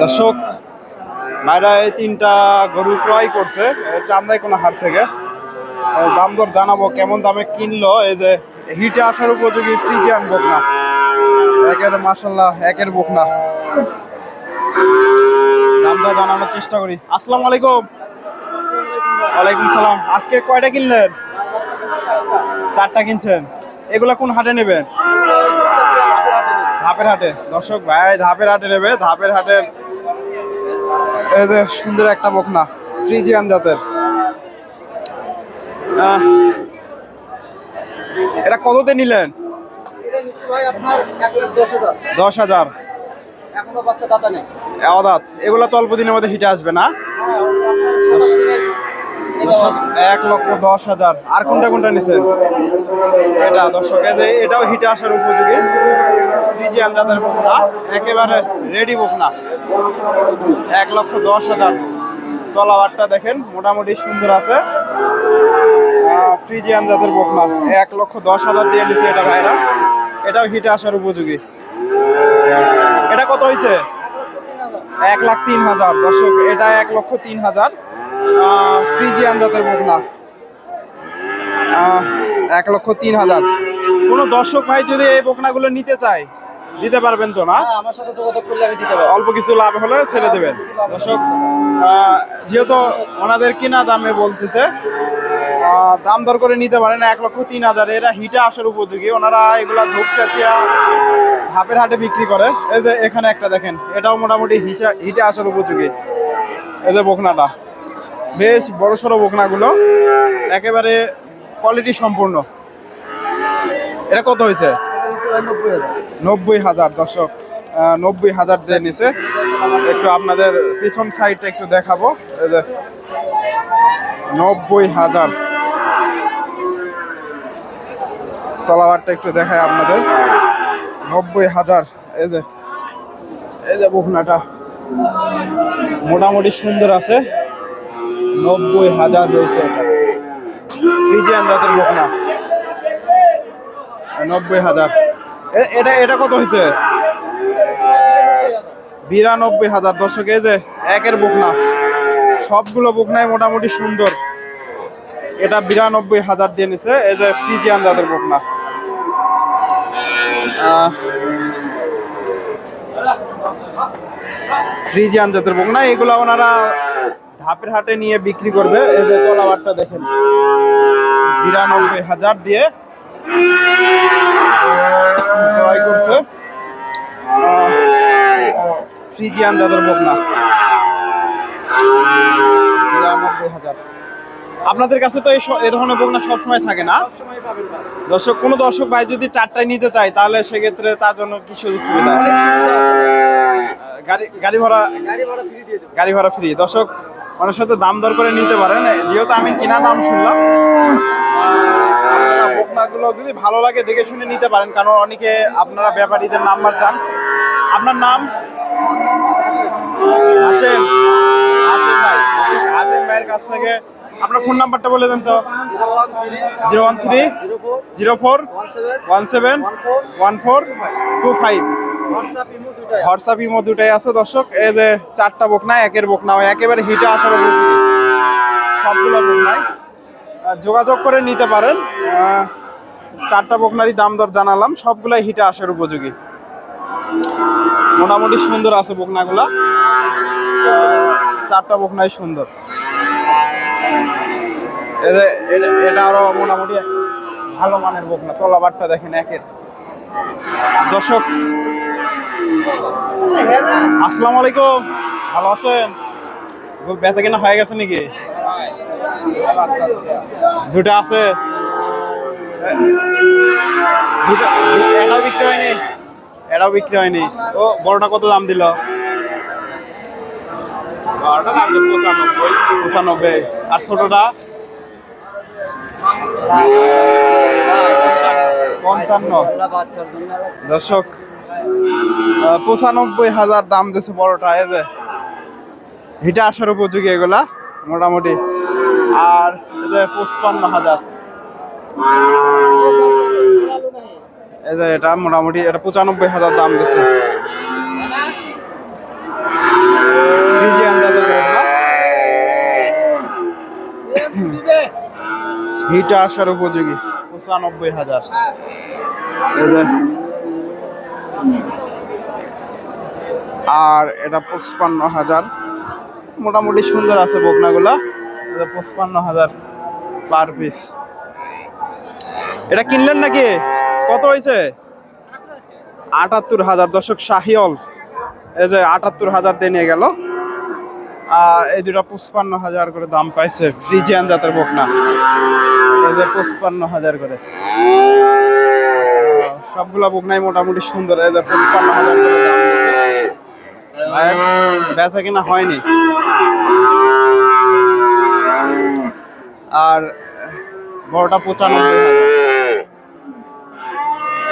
দর্শক ভাইরা এই তিনটা গরু ক্রয় করছে চান্দাই কোনো হাট থেকে দাম দর জানাব, কেমন দামে কিনলো, এই যে হিটে আসার উপযোগী ফ্রিজে আনব না। একের মাসাল্লাহ একের বুক না দামটা জানানোর চেষ্টা করি। আসসালামু আলাইকুম। ওয়ালাইকুম সালাম। আজকে কয়টা কিনলেন? চারটা কিনছেন। এগুলা কোন হাটে নেবেন? ধাপের হাটে। দর্শক ভাই, ধাপের হাটে নেবে। ধাপের হাটের এই যে সুন্দর একটা বকনা, ফ্রিজিয়ান জাতের। এটা কততে নিলেন? দশ হাজার। অদাত, এগুলো তো অল্প দিনের মধ্যে হিটে আসবে না? এক লক্ষ দশ হাজার। আর কোনটা কোনটা নিছেন? এটা, দর্শক এটাও হিটে আসার উপযোগী। ফ্রিজিয়ান জাতের বকনা, একেবারে রেডি বকনা। এক লক্ষ দশ হাজার তলাবারটা দেখেন, মোটামুটি সুন্দর আছে। ফ্রিজিয়ান জাতের বকনা, এক লক্ষ দশ হাজার দিয়ে নিছে এটা ভাইরা। এটাও হিটে আসার উপযোগী। এটা কত হয়েছে এক লাখ তিন হাজার। দর্শক, এটা এক লক্ষ তিন হাজার। ফ্রিজিয়ান জাতের বকনা। এক লক্ষ তিন হাজার। কোনো দর্শক ভাই যদি এই বকনাগুলো নিতে চায় দিতে পারবেন তো না? হ্যাঁ, আমার সাথে যোগাযোগ করলে আমি দিতে পারব। অল্প কিছু লাভ হলে ছেড়ে দেবেন। দর্শক যেহেতু ওনাদের কিনা দামে বলতেছে দাম দর করে নিতে পারেন এক লক্ষ তিন হাজার। এরা হিটে আসার উপযোগী। ওনারা এগুলা ধূপ চাচিয়া হাপের হাটে বিক্রি করে। এই যে এখানে একটা দেখেন এটাও মোটামুটি হিচা হিটে আসার উপযোগী। এই যে বকনাটা বেশ বড় সড়ো বকনাগুলো। একেবারে কোয়ালিটি সম্পূর্ণ। এটা কত হয়েছে? নব্বই হাজার দর্শক নব্বই হাজার দিয়ে নিছে। একটু আপনাদের পিছন সাইডটা একটু দেখাবো। এই যে, নব্বই হাজার। তলাবারটা একটু দেখায় আপনাদের। নব্বই হাজার, এই যে এই যে বকনাটা মোটামুটি সুন্দর আছে। নব্বই হাজার হয়েছে এটা। নব্বই হাজার। এটা এটা কত হয়েছে বিরানব্বই হাজার দর্শক এই যে একের বকনা সবগুলো বকনাই মোটামুটি সুন্দর। এটা বিরানব্বই হাজার দিয়ে নিছে এই যে ফ্রিজিয়ান জাতের বকনা আহ, ফ্রিজিয়ান জাতের বকনা এগুলো ওনারা ধাপের হাটে নিয়ে বিক্রি করবে। এই যে তলাবারটা দেখেন। বিরানব্বই হাজার দিয়ে ক্রয় করছে। ফ্রিজিয়ান যাদের বকনা নিরানব্বই হাজার। আপনাদের কাছে তো এই ধরনের বকনা সবসময় থাকে না। দর্শক কোনো দর্শক ভাই যদি চারটায় নিতে চায় তাহলে সেক্ষেত্রে তার জন্য কি সুযোগ সুবিধা আছে? গাড়ি গাড়ি ভাড়া গাড়ি ভাড়া ফ্রি দিয়ে গাড়ি ভাড়া ফ্রি দর্শক ওনার সাথে দাম দর করে নিতে পারেন। যেহেতু আমি কিনা দাম শুনলাম আপনারা বকনাগুলো যদি ভালো লাগে দেখে শুনে নিতে পারেন কারণ অনেকে আপনারা ব্যাপারীদের নাম্বার চান। আপনার নাম? হাসেম। হাসেম। ভাই দর্শক, ভাইয়ের কাছ থেকে আপনার ফোন নাম্বারটা বলে দেন তো। Zero one three zero four one seven one four two five. WhatsApp imo দুটাই আছে দর্শক। এই যে চারটা বকনা একের বকনা একেবারে হিটে আসার সবগুলো বকনাই আহ, যোগাযোগ করে নিতে পারেন। চারটা বকনারই দাম দর জানালাম, সবগুলাই হিটে আসার উপযোগী। মোটামুটি সুন্দর আছে বকনাগুলা। চারটা বকনাই সুন্দর। এটা- আরও মোটামুটি ভালো মানের বকনা, তলাবারটা দেখেন একের। দর্শক, আসসালামু আলাইকুম। ভালো আছেন? বেচা কেনা হয়ে গেছে নাকি? দুটা আছে। এটাও বিক্রি হয়নি। এটাও বিক্রি হয়নি। ও বড়টা কত দাম দিল? পঁচানব্বই। আর ছোটটা? পঞ্চান্ন। দর্শক পঁচানব্বই হাজার দাম দিছে বড়টা এই যে। হিটা আসার উপযোগী এগুলা মোটামুটি। আর পঁচপান্ন হাজার। এটা মোটামুটি এটা পঁচানব্বই হাজার দাম দিছে। ফ্রিজিয়ান হিটা আসার উপযোগী। পঁচানব্বই হাজার। আর এটা পঁচপান্ন হাজার। মোটামুটি সুন্দর আছে বকনাগুলা। এটা পঁচপান্ন হাজার পার পিস এটা কিনলেন নাকি? কত হয়েছে? আটাত্তর হাজার। দর্শক, শাহিওল। এই যে আটাত্তর হাজার দিয়ে নিয়ে গেল। আর এই দুটা পঁচপান্ন হাজার করে দাম পাইছে ফ্রিজিয়ান জাতের বকনা। এই যে পঁচপান্ন হাজার করে। সবগুলা বকনাই মোটামুটি সুন্দর। এই যে পঁচপান্ন হাজার করে বেচা কিনা হয়নি। আর বড়টা পঁচানব্বই হাজার।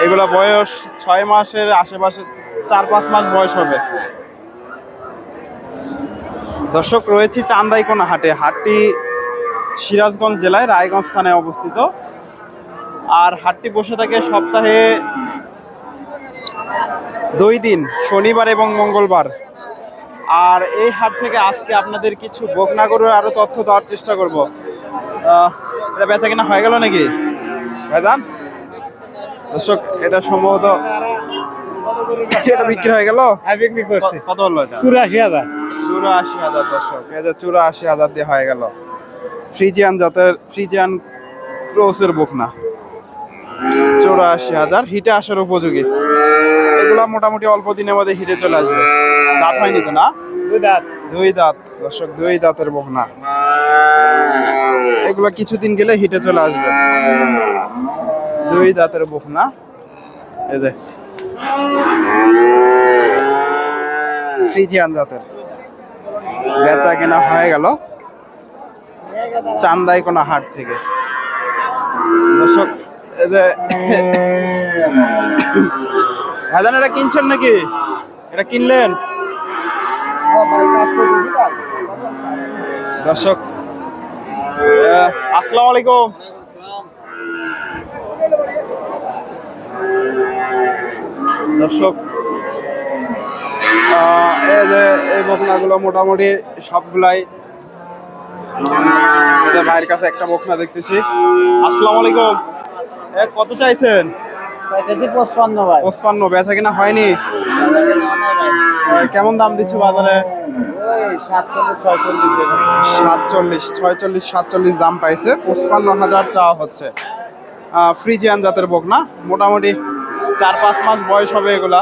এগুলা বয়স ছয় মাসের আশেপাশে চার পাঁচ মাস বয়স হবে। দর্শক, রয়েছি চান্দাইকোনা হাটে। হাটটি সিরাজগঞ্জ জেলায় রায়গঞ্জ থানায় অবস্থিত। আর হাটটি বসে থাকে সপ্তাহে দুই দিন, শনিবার এবং মঙ্গলবার। আর এই হাট থেকে আজকে আপনাদের কিছু বকনা গরুর আরও তথ্য দেওয়ার চেষ্টা করব। এটা বেচা কিনা হয়ে গেল নাকি? ভাইজান? দর্শক এটা সম্ভবত এটা বিক্রি হয়ে গেল? হ্যাঁ বিক্রি করছি। কত হলো এটা? চুরাশি হাজার। চুরাশি হাজার দর্শক যে চুরাশি হাজার দিয়ে হয়ে গেল। ফ্রিজিয়ান জাতের ফ্রিজিয়ান ক্রোসের বকনা। চৌরাশি হাজার হিটে আসার উপযোগী। এগুলা মোটামুটি অল্প দিনের মধ্যে হিটে চলে আসবে। দাঁত হয়নি তো না? দুই দাঁত। দুই দাঁত দর্শক দুই দাঁতের বকনা। এগুলা কিছুদিন গেলে হিটে চলে আসবে। দুই দাঁতের বকনা এই যে। ফ্রিজিয়ান জাতের। বেচা কেনা হয়ে গেল। চান্দাই কোনা হাট থেকে। দর্শক ভাইজান, এটা কিনছেন নাকি? এটা কিনলেন? দর্শক আসসালামু আলাইকুম। দর্শক এই বকনাগুলো মোটামুটি সবগুলাই ভাইয়ের কাছে একটা বকনা দেখতেছি। আসসালামু আলাইকুম। এ, কত চাইছেন? পঁচপান্ন বেচা কিনা হয়নি? কেমন দাম দিচ্ছে বাজারে? সাতচল্লিশ ছয়চল্লিশ সাতচল্লিশ দাম পাইছে। পঁচপান্ন হাজার চাওয়া হচ্ছে। ফ্রিজিয়ান জাতের বকনা মোটামুটি চার পাঁচ মাস বয়স হবে এগুলা।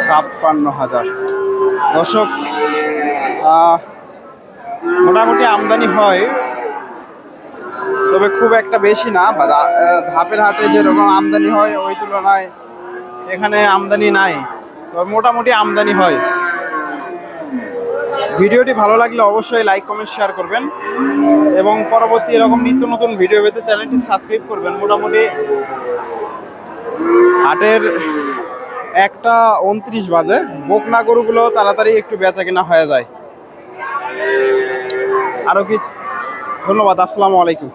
ছাপ্পান্ন হাজার। দর্শক মোটামুটি আমদানি হয়, তবে খুব একটা বেশি না ধাপের হাটে যেরকম আমদানি হয়, ওই তুলনায় এখানে আমদানি নাই, তবে মোটামুটি আমদানি হয়। ভিডিওটি ভালো লাগলে অবশ্যই লাইক কমেন্ট শেয়ার করবেন। এবং পরবর্তী এরকম নিত্য নতুন ভিডিও পেতে চ্যানেলটি সাবস্ক্রাইব করবেন। মোটামুটি হাটের একটা উনত্রিশ বাজে। বকনা গরুগুলো তাড়াতাড়ি একটু বেচা কেনা হয়ে যায়। আরও কি? ধন্যবাদ, আসসালামু আলাইকুম।